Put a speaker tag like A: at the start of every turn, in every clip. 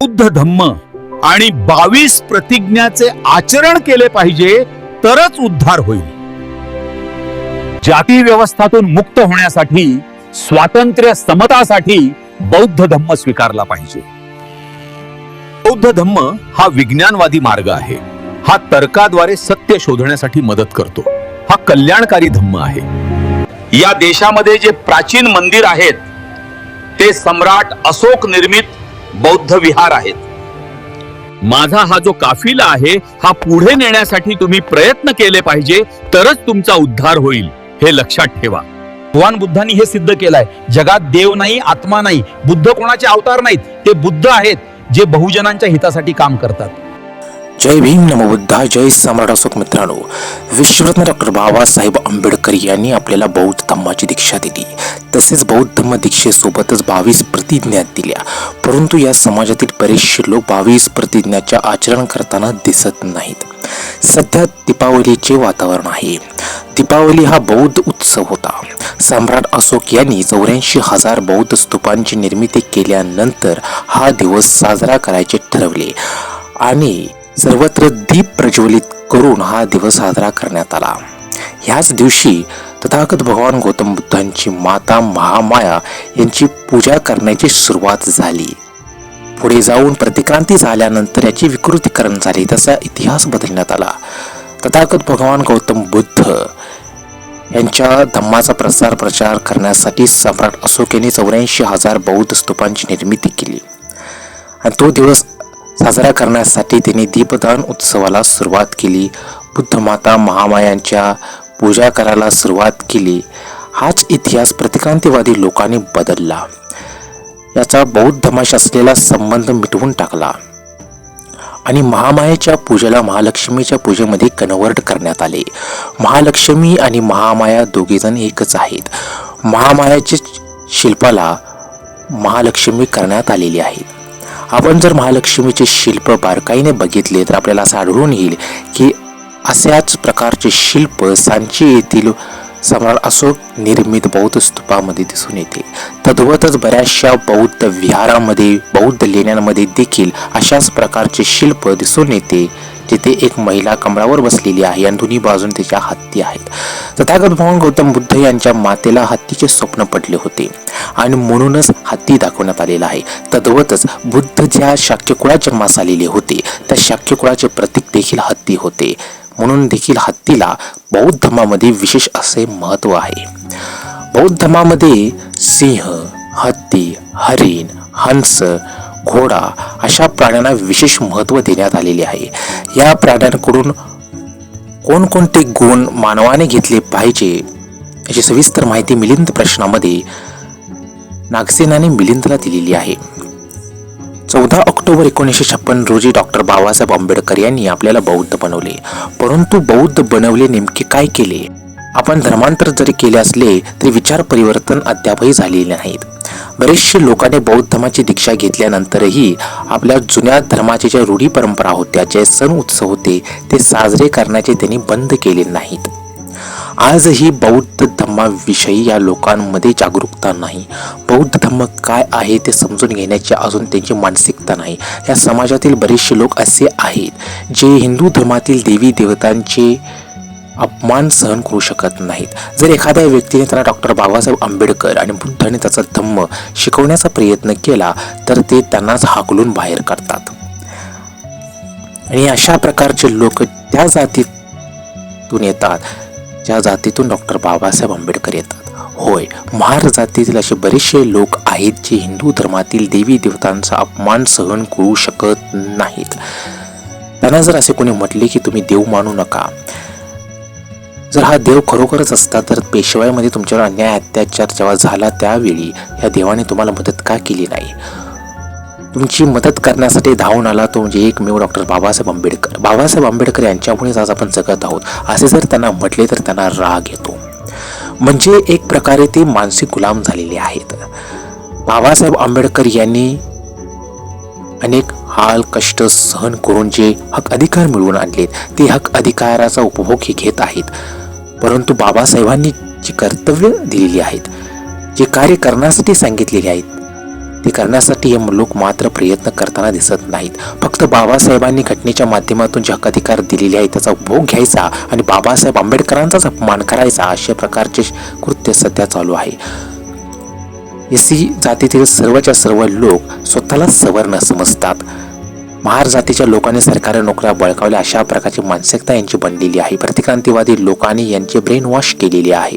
A: बुद्ध धम्म आणि बावीस प्रतिज्ञाचे आचरण केले पाहिजे तरच उद्धार होईल. जाती व्यवस्थातून मुक्त होण्यासाठी स्वातंत्र्य समतासाठी बौद्ध धम्म स्वीकारला पाहिजे. बौद्ध धम्म हा विज्ञानवादी मार्ग आहे. हा तर्काद्वारे सत्य शोधण्यासाठी मदत करतो. हा कल्याणकारी धम्म आहे. या देशामध्ये जे प्राचीन मंदिर आहेत ते सम्राट अशोक निर्मित बौद्ध विहार आहेत. माझा हा जो काफिला आहे हा पुढे नेण्यासाठी तुम्ही प्रयत्न केले पाहिजे तरच तुमचा उद्धार होईल हे लक्षात ठेवा.
B: भगवान बुद्धांनी हे सिद्ध केलंय जगात देव नाही आत्मा नाही बुद्ध कोणाचे अवतार नाहीत ते बुद्ध आहेत जे बहुजनांच्या हितासाठी काम करतात.
C: जय भीम नमो बुद्धा जय सम्राट अशोक मित्रांनो. विश्वरत्न डॉक्टर बाबासाहेब आंबेडकर यांनी आपल्याला बौद्ध धम्माची दीक्षा दिली. तसेच बौद्ध धम्म दीक्षेसोबतच बावीस प्रतिज्ञा दिल्या. परंतु या समाजातील बरेचसे लोक बावीस प्रतिज्ञाचे आचरण करताना दिसत नाहीत. सध्या दीपावलीचे वातावरण आहे. दीपावली हा बौद्ध उत्सव होता. सम्राट अशोक यांनी चौऱ्याऐंशी हजार बौद्ध स्तूपांची निर्मिती केल्यानंतर हा दिवस साजरा करायचे ठरवले. आणि सर्वत्र दीप प्रज्वलित करून हा दिवस साजरा करण्यात आला. ह्याच दिवशी तथागत भगवान गौतम बुद्धांची माता महामाया यांची पूजा करण्याची सुरुवात झाली. पुढे जाऊन प्रतिक्रांती झाल्यानंतर याची विकृतीकरण झाले तसा इतिहास बदलण्यात आला. तथागत भगवान गौतम बुद्ध यांच्या धम्माचा प्रसार प्रचार करण्यासाठी सम्राट अशोक यांनी चौऱ्याऐंशी हजार बौद्ध स्तूपांची निर्मिती केली. आणि तो दिवस साजरा करण्यासाठी त्यांनी दीपदान उत्सवाला सुरुवात केली. बुद्धमाता महामायांच्या पूजा करायला सुरुवात केली. हाच इतिहास प्रतिक्रांतीवादी लोकांनी बदलला. याचा बौद्ध धमाश असलेला संबंध मिटवून टाकला. आणि महामायाच्या पूजेला महालक्ष्मीच्या पूजेमध्ये कन्वर्ट करण्यात आले. महालक्ष्मी आणि महामाया दोघेजण एकच आहेत. महामायाच्या शिल्पाला महालक्ष्मी करण्यात आलेली आहे आपण जर महालक्ष्मीचे शिल्प बारकाईने बघितले तर आपल्याला असं आढळून येईल की अशाच प्रकारचे शिल्प सांची येथील सम्राट अशोक निर्मित बौद्ध स्तूपामध्ये दिसून येते. तद्वतच बऱ्याचशा बौद्ध विहारामध्ये बौद्ध लेण्यांमध्ये देखील अशाच प्रकारचे शिल्प दिसून येते जिथे एक महिला कमळावर बसलेली आहे आणि दोन्ही बाजून तिच्या हत्ती आहेत. तथागत भगवान गौतम बुद्ध यांच्या मातेला हत्तीचे स्वप्न पडले होते आणि म्हणूनच हत्ती दाखवण्यात आलेला आहे. तद्वतच बुद्ध ज्या शाक्यकुळात जन्मास आलेले होते त्या शाक्यकुळाचे प्रतीक देखील हत्ती होते. म्हणून देखील हत्तीला बौद्ध धर्मामध्ये विशेष असे महत्त्व आहे. बौद्ध धर्मामध्ये सिंह हत्ती हरिण हंस घोडा अशा प्राण्यांना विशेष महत्त्व देण्यात आलेले आहे. या प्राण्यांकडून कोणकोणते गुण मानवाने घेतले पाहिजे याची सविस्तर माहिती मिलिंद प्रश्नामध्ये नागसेनाने मिलिंदला दिलेली आहे. चौदा ऑक्टोबर एकोणीसशे छप्पन रोजी डॉक्टर बाबासाहेब आंबेडकर यांनी आपल्याला बौद्ध बनवले. परंतु बौद्ध बनवले नेमके काय केले? आपण धर्मांतर जरी केले असले तरी विचार परिवर्तन अद्यापही झालेले नाहीत. बरेचसे लोकांनी बौद्ध धर्माची दीक्षा घेतल्यानंतरही आपल्या जुन्या धर्माच्या ज्या रूढी परंपरा होत्या जे सण उत्सव होते ते साजरे करण्याचे त्यांनी बंद केले नाहीत. आजही बौद्ध धर्माविषयी या लोकांमध्ये जागरूकता नाही. बौद्ध धर्म काय आहे ते समजून घेण्याची अजून त्यांची मानसिकता नाही. या समाजातील बरेचसे लोक असे आहेत जे हिंदू धर्मातील देवी देवतांचे अपमान सहन करू शकत नाहीत. जर एखाद्या व्यक्तीने त्यांना डॉक्टर बाबासाहेब आंबेडकर आणि बुद्धाने त्याचा धम्म शिकवण्याचा प्रयत्न केला तर ते त्यांनाच हाकलून बाहेर काढतात. आणि अशा प्रकारचे लोक त्या जातीतून येतात. ज्या जातीतून डॉक्टर बाबासाहेब आंबेडकर येतात. होय महार जातीतील असे बरेचसे लोक आहेत जे हिंदू धर्मातील देवी देवतांचा अपमान सहन करू शकत नाहीत. त्यांना जर असे कोणी म्हटले की तुम्ही देव मानू नका जर हा देव खरोखरच असता तर पेशवाईमध्ये तुमच्यावर अन्याय अत्याचार जेव्हा झाला त्यावेळी या देवाने तुम्हाला मदत का केली नाही? तुमची मदत करण्यासाठी धावून आला तो म्हणजे एकमेव डॉक्टर बाबासाहेब आंबेडकर. बाबासाहेब आंबेडकर यांच्यामुळेच आज आपण जगत आहोत. असे जर त्यांना म्हटले तर त्यांना राग येतो. म्हणजे एक प्रकारे ते मानसिक गुलाम झालेले आहेत. बाबासाहेब आंबेडकर यांनी अनेक हाल कष्ट सहन करून जे हक अधिकार मिळवून आणलेत ते हक अधिकाराचा उपभोग हे घेत आहेत. परंतु बाबासाहेबांनी जी कर्तव्य दिलेली आहेत जे कार्य करण्यासाठी सांगितलेले आहेत ते करण्यासाठी हे लोक मात्र प्रयत्न करताना दिसत नाहीत. फक्त बाबासाहेबांनी घटनेच्या माध्यमातून जे हक्काधिकार दिलेले आहेत त्याचा भोग घ्यायचा आणि बाबासाहेब आंबेडकरांचाच अपमान करायचा अशा प्रकारचे कृत्य सध्या चालू आहे. एस सी जातीतील सर्वच्या सर्व लोक स्वतःला सवर्ण समजतात. महार जातीच्या लोकांनी सरकारी नोकऱ्या बळकावल्या अशा प्रकारची मानसिकता यांची बनलेली आहे. प्रतिक्रांतीवादी लोकांनी यांचे ब्रेन वॉश केलेले आहे.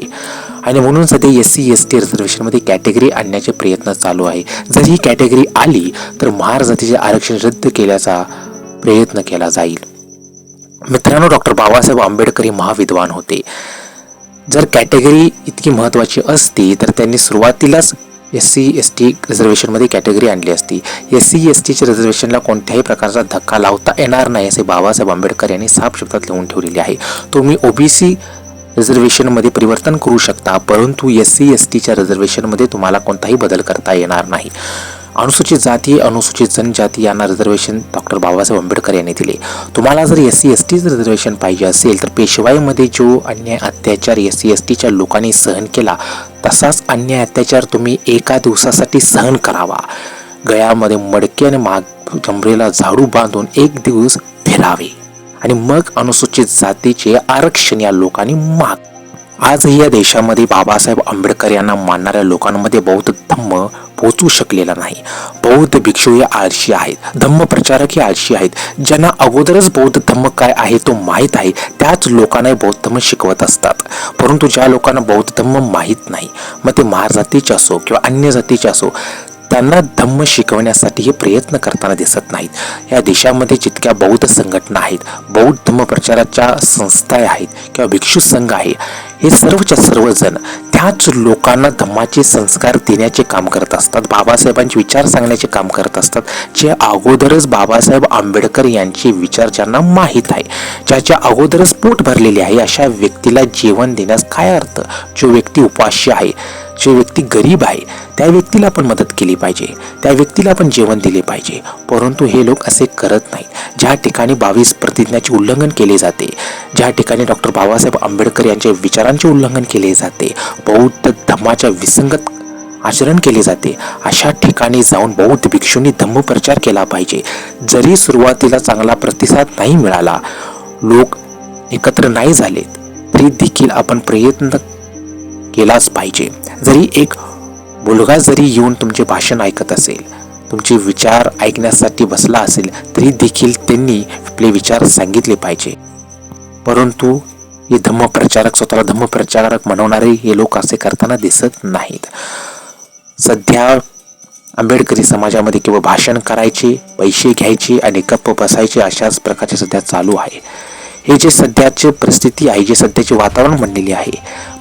C: आणि म्हणून सध्या एस सी एस टी रिझर्वेशनमध्ये कॅटेगरी आणण्याचे प्रयत्न चालू आहे. जर ही कॅटेगरी आली तर महार जातीचे आरक्षण रद्द केल्याचा प्रयत्न केला जाईल. मित्रांनो डॉक्टर बाबासाहेब आंबेडकर हे महाविद्वान होते. जर कॅटेगरी इतकी महत्त्वाची असती तर त्यांनी सुरुवातीलाच एस सी एस टी रिझर्वेशनमध्ये कॅटेगरी आणली असती. एस सी एस टीच्या रिझर्वेशनला कोणत्याही प्रकारचा धक्का लावता येणार नाही असे बाबासाहेब आंबेडकर यांनी साफ शब्दात लिहून ठेवलेले आहे. तुम्ही ओबीसी रिझर्वेशनमध्ये परिवर्तन करू शकता परंतु एस सी एस टीच्या रिझर्वेशनमध्ये तुम्हाला कोणताही बदल करता येणार नाही. अनुसूचित जाती अनुसूचित जनजाती यांना रिझर्वेशन डॉक्टर बाबासाहेब आंबेडकर यांनी दिले. तुम्हाला जर एस सी एस टीचं रिझर्वेशन पाहिजे असेल तर पेशवाईमध्ये जो अन्याय अत्याचार एस सी एस टीच्या लोकांनी सहन केला तसाच अन्याय अत्याचार तुम्ही एका दिवसासाठी सहन करावा. गळ्यामध्ये मडके आणि माग जमरेला झाडू बांधून एक दिवस फिरावे. आणि मग अनुसूचित जातीचे आरक्षण या लोकांनी माग. आजही या देशामध्ये बाबासाहेब आंबेडकर यांना मानणाऱ्या लोकांमध्ये बौद्ध धम्म पोचू शकलेला नाही. बौद्ध भिक्षू हे आळशी आहेत. धम्म प्रचारक हे आळशी आहेत. ज्यांना अगोदरच बौद्ध धम्म काय आहे तो माहीत आहे त्याच लोकांना बौद्ध धम्म शिकवत असतात. परंतु ज्या लोकांना बौद्ध धम्म माहीत नाही मग ते महार जातीचे असो किंवा अन्य जातीचे असो त्यांना धम्म शिकवण्यासाठी हे प्रयत्न करताना दिसत नाहीत. या देशामध्ये जितक्या बौद्ध संघटना आहेत बौद्ध धम्म प्रचाराच्या संस्था आहेत किंवा भिक्षू संघ आहे हे सर्वच्या सर्वजण त्याच लोकांना धम्माचे संस्कार देण्याचे काम करत असतात. बाबासाहेबांचे विचार सांगण्याचे काम करत असतात. जे अगोदरच बाबासाहेब आंबेडकर यांचे विचार ज्यांना माहीत आहे ज्याच्या अगोदरच पोट भरलेले आहे अशा व्यक्तीला जेवण देण्यास काय अर्थ? जो व्यक्ती उपाशी आहे जे व्यक्ती गरीब आहे त्या व्यक्तीला आपण मदत केली पाहिजे. त्या व्यक्तीला आपण जेवण दिले पाहिजे. परंतु हे लोक असे करत नाही ज्या ठिकाणी बावीस प्रतिज्ञाचे उल्लंघन केले जाते ज्या ठिकाणी डॉक्टर बाबासाहेब आंबेडकर यांच्या विचारांचे उल्लंघन केले जाते बौद्ध धर्माच्या विसंगत आचरण केले जाते अशा ठिकाणी जाऊन बौद्ध भिक्षूंनी धम्मप्रचार केला पाहिजे. जरी सुरुवातीला चांगला प्रतिसाद नाही मिळाला लोक एकत्र नाही झालेत तरी देखील आपण प्रयत्न केलाच पाहिजे. जरी एक मुलगा जरी येऊन तुमचे भाषण ऐकत असेल तुमचे विचार ऐकण्यासाठी बसला असेल तरी देखील त्यांनी आपले विचार सांगितले पाहिजे. परंतु हे धम्मप्रचारक स्वतःला धम्मप्रचारक म्हणवणारे हे लोक असे करताना दिसत नाहीत. सध्या आंबेडकरी समाजामध्ये केवळ भाषण करायचे पैसे घ्यायचे आणि गप्प बसायचे अशाच प्रकारचे सध्या चालू आहे. हे जे सध्याची परिस्थिती आहे जे सध्याचे वातावरण बनलेले आहे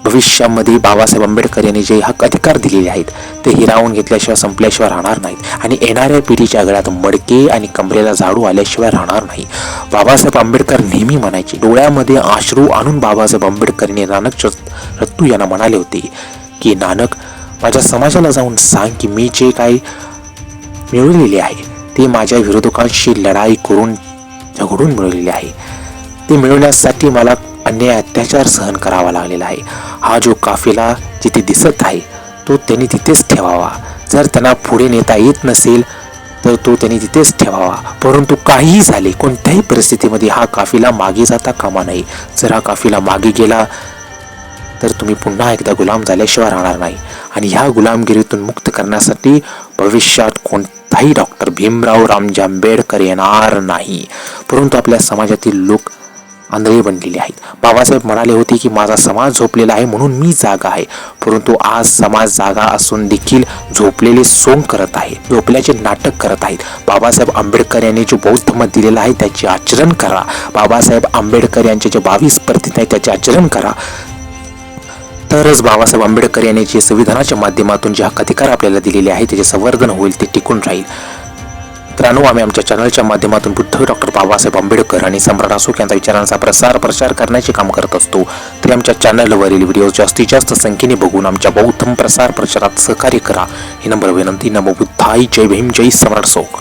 C: भविष्यामध्ये बाबासाहेब आंबेडकर यांनी जे हक अधिकार दिलेले आहेत ते हिरावून घेतल्याशिवाय संपल्याशिवाय राहणार नाहीत. आणि येणाऱ्या पिढीच्या गळ्यात मडके आणि कमरेला झाडू आल्याशिवाय राहणार नाही. बाबासाहेब आंबेडकर नेहमी म्हणायचे डोळ्यामध्ये आश्रू आणून बाबासाहेब आंबेडकर यांनी नानक रत्तू यांना म्हणाले होते की नानक माझ्या समाजाला जाऊन सांग की मी जे काही मिळवलेले आहे ते माझ्या विरोधकांशी लढाई करून झगडून मिळवलेले आहे. ते मिळवण्यासाठी मला अन्याय अत्याचार सहन करावा लागलेला आहे. हा जो काफिला जिथे दिसत आहे तो त्यांनी तिथेच ठेवावा. जर त्यांना पुढे नेता येत नसेल तर तो त्यांनी तिथेच ठेवावा. परंतु काहीही झाले कोणत्याही परिस्थितीमध्ये हा काफिला मागे जाता कामा नये. जर हा काफिला मागे गेला तर तुम्ही पुन्हा एकदा गुलाम झाल्याशिवाय राहणार नाही. आणि ह्या गुलामगिरीतून मुक्त करण्यासाठी भविष्यात कोणताही डॉक्टर भीमराव रामजी आंबेडकर येणार नाही. परंतु आपल्या समाजातील लोक आंधळे बनलेले आहेत. बाबासाहेब म्हणाले होते की माझा समाज झोपलेला आहे म्हणून मी जागा आहे. परंतु आज समाज जागा असून देखील झोपलेले सोंग करत आहे. झोपल्याचे नाटक करत आहेत. बाबासाहेब आंबेडकर यांनी जे बौद्ध मत दिलेलं आहे त्याचे आचरण करा. बाबासाहेब आंबेडकर यांचे जे बावीस प्रतिज्ञा आहेत त्याचे आचरण करा. तरच बाबासाहेब आंबेडकर यांनी जे संविधानाच्या माध्यमातून जे हक्काधिकार आपल्याला दिलेले आहे त्याचे संवर्धन होईल ते टिकून राहील. मित्रांनो आम्ही आमच्या चॅनलच्या माध्यमातून बुद्ध डॉक्टर बाबासाहेब आंबेडकर आणि सम्राट अशोक यांच्या विचारांचा प्रसार प्रचार करण्याचे काम करत असतो. तरी आमच्या चॅनलवरील व्हिडिओ जास्तीत जास्त संख्येने बघून आमच्या बौद्धम प्रसार प्रचारात सहकार्य करा. ही नंबर विनंती. नमो बुद्धाई जय भीम. जय सम्राट अशोक.